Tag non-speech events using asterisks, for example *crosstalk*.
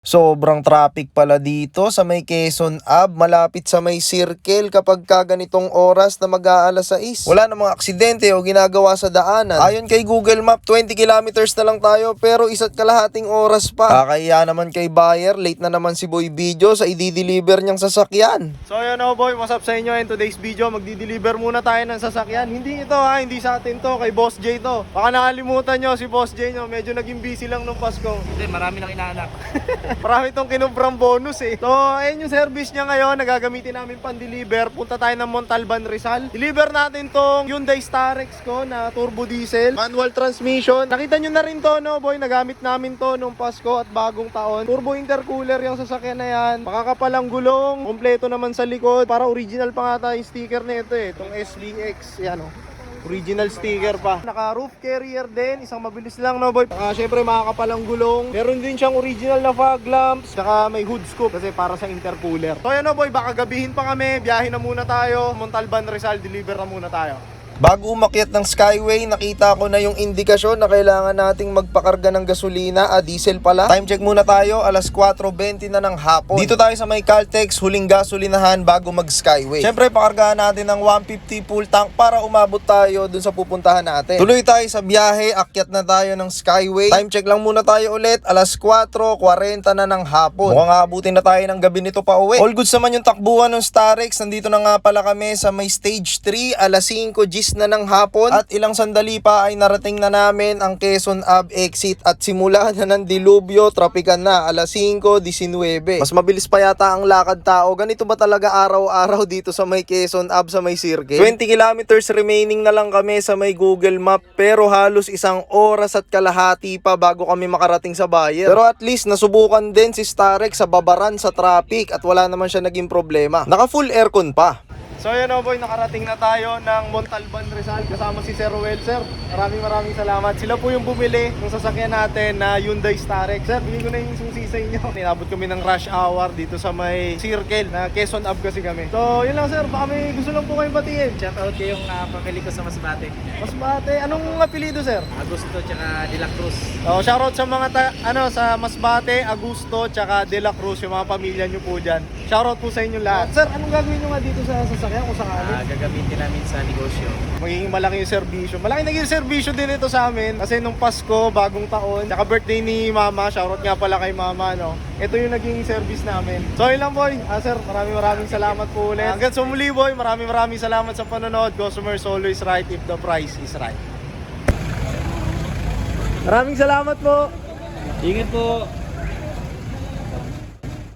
Sobrang traffic pala dito sa may Quezon Ave, malapit sa may circle kapag ka ganitong oras na mag-aalas 6. Wala namang aksidente o ginagawa sa daanan. Ayon kay Google Map, 20 kilometers na lang tayo pero isa't kalahating oras pa. Kakaya naman kay buyer, late na naman si Boy Video sa i-deliver niyang sasakyan. So yun oh boy, what's up sa inyo in today's video Magdi-deliver muna tayo ng sasakyan Hindi ito ha, hindi sa atin to, kay Boss J to Baka nakalimutan nyo si Boss J nyo Medyo naging busy lang nung Pasko Hindi, marami nang inaanak. *laughs* Marami tong kinubrang bonus eh. So ayun yung service niya ngayon Nagagamitin namin pan-deliver Punta tayo ng Montalban Rizal. Deliver natin tong Hyundai Starex ko na turbo diesel. Manual transmission. Nakita nyo na rin to no boy? Nagamit namin to nung Pasko at bagong taon. Turbo intercooler yung sasakyan na yan. Makakapalang gulong. Kompleto naman sa likod. Para original pa nga tayo yung sticker nito eh. Itong SBX Yan oh Original sticker pa. Naka roof carrier din, isang mabilis lang no boy. Saka syempre makakapalang gulong. Meron din siyang original na fog lamps. Saka may hood scoop kasi para sa intercooler. So yan no boy, baka gabihin pa kami. Biyahe na muna tayo. Montalban Rizal, deliver na muna tayo. Bago umakyat ng Skyway, nakita ko na yung indikasyon na kailangan nating magpakarga ng gasolina, ah, diesel pala. Time check muna tayo, alas 4.20 na ng hapon. Dito tayo sa may Caltex, huling gasolinahan bago mag-Skyway. Siyempre, pakargahan natin ng 150 full tank para umabot tayo dun sa pupuntahan natin. Tuloy tayo sa biyahe, akyat na tayo ng Skyway. Time check lang muna tayo ulit, alas 4.40 na ng hapon. Mukhang aabutin na tayo ng gabi nito pa uwi. All goods naman yung takbuhan ng Starex. Nandito na nga pala kami sa may stage 3, alas 5 gis na ng hapon. At ilang sandali pa ay narating na namin ang Quezon Ave exit at simula na ng dilubyo, trapikan na, alas 5.19. Mas mabilis pa yata ang lakad tao. Ganito ba talaga araw-araw dito sa may Quezon Ave sa may circle? 20 kilometers remaining na lang kami sa may Google Map pero halos isang oras at kalahati pa bago kami makarating sa bayan. Pero at least nasubukan din si Starex sa babaran sa traffic at wala naman siya naging problema. Naka full aircon pa. So yan oh boy, nakarating na tayo ng Montalban Rizal kasama si Sir Ruel. Sir, maraming maraming salamat. Sila po yung bumili ng sasakyan natin na Hyundai Starex. Sir, bigyan ko na yung susi sa inyo. *laughs* Inabot kami ng rush hour dito sa may circle na Quezon Ave kasi kami. So yun lang sir, baka may gusto lang po kayong batiin. Shout out ko yung uh, pamili ko sa Masbate. Mas bate, anong apelido sir? Agusto tsaka De La Cruz. Oh, shoutout sa mga ta- ano sa Masbate, Agusto, tsaka De La Cruz, yung mga pamilya nyo po diyan. Shoutout po sa inyo lahat. Sir, anong gagawin nyo nga dito sa sasakyan kung sakali? Ah, gagamitin namin sa negosyo. magiging malaki yung serbisyo. Malaki naging serbisyo din ito sa amin kasi nung Pasko, bagong taon, saka birthday ni Mama, shoutout nga pala kay Mama, no. Ito yung naging service namin. So yun lang boy. Ah, sir, maraming maraming salamat po ulit. Hanggang sa muli boy, maraming maraming salamat sa panonood. Customers always right if the price is right. Maraming salamat po. Ingat po.